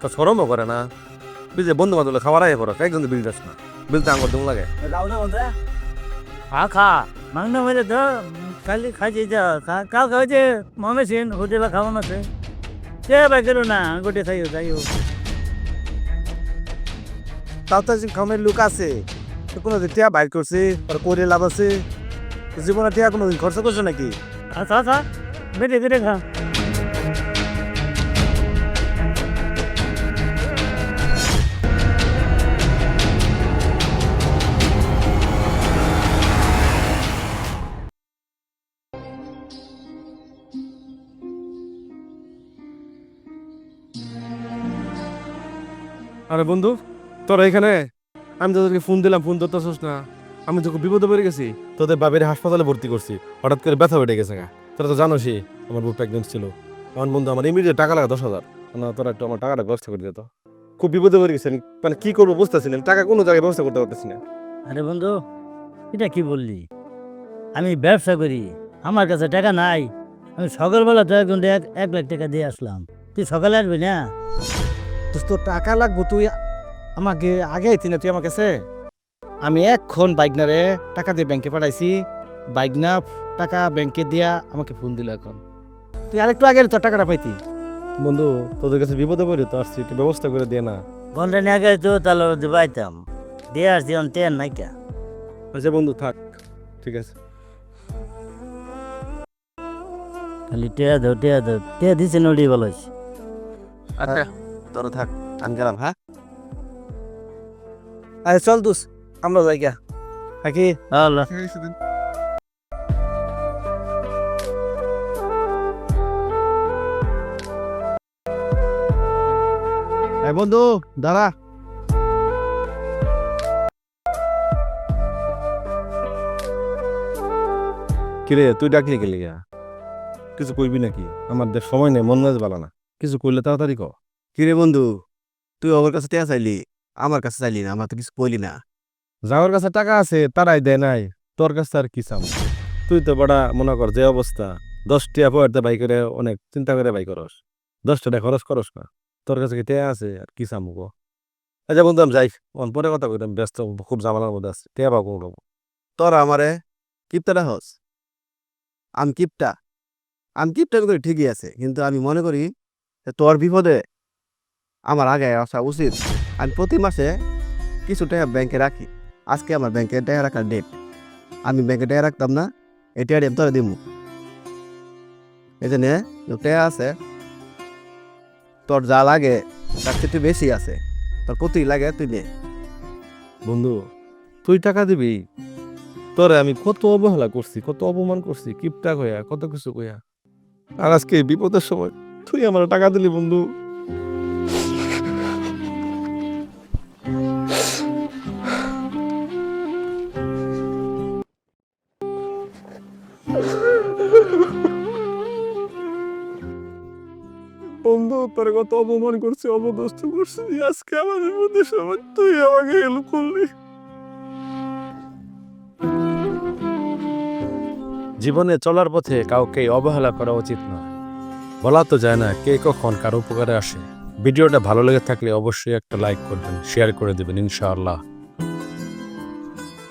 তো সরমও করে না। বুঝলে বন্ধু বান্ধব খাবার আয় পড়ো একজন বিল দাস না। বিলতে আমার দম লাগে। খা খা। মাংস মেরে তো খালি খাইছি যা। কাল খাইছে মমেছিন হোটেলে খাওয়ানো আছে সে বাকেরও না গোটে খাইও খাইও তাও তো একজন খামের লোক আছে। তো কোনো দিন টিয়া বাইর করছে আর করে লাভ আছে। তো জীবনে টিয়া কোনো দিন খরচা করছ নাকি? খা খা বেটে বেটে খা। আরে বন্ধু তোরা এখানে? আমি তোদেরকে ফোন দিলাম ফোন ধরতেছিস না। আমি তোকে বিপদে পড়ে গেছি। তোদের বাবের হাসপাতালে ভর্তি করছি। হঠাৎ করে ব্যথা বেড়ে গেছে গা। তোরা তো জানোসই আমার বউ প্রেগনেন্ট ছিল। আমার বন্ধু আমার ইমিডিয়েট টাকা লাগা দশ হাজার। না তোরা একটু আমার টাকাটা ব্যবস্থা করে দিত খুব বিপদে পড়ে গেছেন মানে কি করব বুঝতেছি না। টাকা কোনো জায়গায় ব্যবস্থা করতে পারতেছি না। আরে বন্ধু এটা কি বললি? আমি ব্যবসা করি আমার কাছে টাকা নাই। আমি সকালবেলা তো একজন এক এক লাখ টাকা দিয়ে আসলাম। তুই সকালে আসবি না? তো তোর টাকা লাগবো তুই আমাকে আগে আইতি না তুই আমার কাছে আমি এক্ষণ বাইকনারে টাকা দিয়ে ব্যাংকে পাঠাইছি। বাইকনা টাকা ব্যাংকে দিয়া আমাকে ফোন দিল এখন। তুই আরেকটু আগে তোর টাকাটা পাইতি। বন্ধু তোদের কাছে বিপদে পড়ে তো আসছি একটু ব্যবস্থা করে দিয়ে না। ঘণ্টা নিয়ে গেলে তো তাহলে দিবাইতাম দিয়ে আসছি অন টেন নাই কা? আচ্ছা বন্ধু থাক। ঠিক আছে। খালি টেয়া দাও টেয়া দাও। টেয়া দিছে নড়ি ভালো আছে আচ্ছা। তোর থাক আমি গেলাম হ্যাঁ? আরে চল দুস আমরা যাই গা থাকি? আল্লাহ। বন্ধু দাঁড়া। কিরে তুই ডাকলি গেলি কিছু কইবি নাকি? আমার দেশ সময় নেই মন মেজ ভালো না। কিছু করলে তাড়াতাড়ি ক কিরে বন্ধু তুই ওর কাছে টিয়া চাইলি? আমার কাছে চাইলি না আমার তো কিছু কইলি না। যাওয়ার কাছে টাকা আছে তারাই দেয় নাই। তোর কাছে আর কি চাম তুই তো বড়া মনে কর যে অবস্থা দশ টিয়া পয়েরতে বাই করে অনেক চিন্তা করে বাই করস। দশ টাকা খরচ করস না। তোর কাছে কি টিয়া আছে আর কি চামু গো আচ্ছা বন্ধু আমি যাই। অন পরে কথা কইতাম ব্যস্ত খুব ঝামেলার মধ্যে আছে। টিয়া পাবো কোনো তোর আমারে কিপটাটা হস আমি কিপটা আমি কিপটা করি ঠিকই আছে কিন্তু আমি মনে করি তোর বিপদে আমার আগে আসা উচিত। আমি প্রতি মাসে কিছু টাকা ব্যাংকে রাখি। আজকে আমার ব্যাংকে টাকা রাখার ডেট আমি ব্যাংকে টাকা রাখতাম না এই টাকা তোরা দিব এই জন্যে টাকা আছে, তোর যা লাগে, তার একটু বেশি আছে। তোর প্রতি লাগে, তুই নে। বন্ধু, তুই টাকা দিবি? তোরে আমি কত অবহেলা করছি, কত অপমান করছি, কিপটা কইয়া, কত কিছু কইয়া। আর আজকে বিপদের সময় তুই আমার টাকা দিলি, বন্ধু। বন্ধু, তোর কত অপমান করছি, অপদস্থ করছি। আজকে আমার বিপদের সময় তুই আমাকে হেল্প করলি। জীবনে চলার পথে কাউকে অবহেলা করা উচিত নয়। বলা তো যায় না কে কখন কারও উপকারে আসে। ভিডিওটা ভালো লেগে থাকলে অবশ্যই একটা লাইক করবেন শেয়ার করে দেবেন, ইনশাআল্লাহ।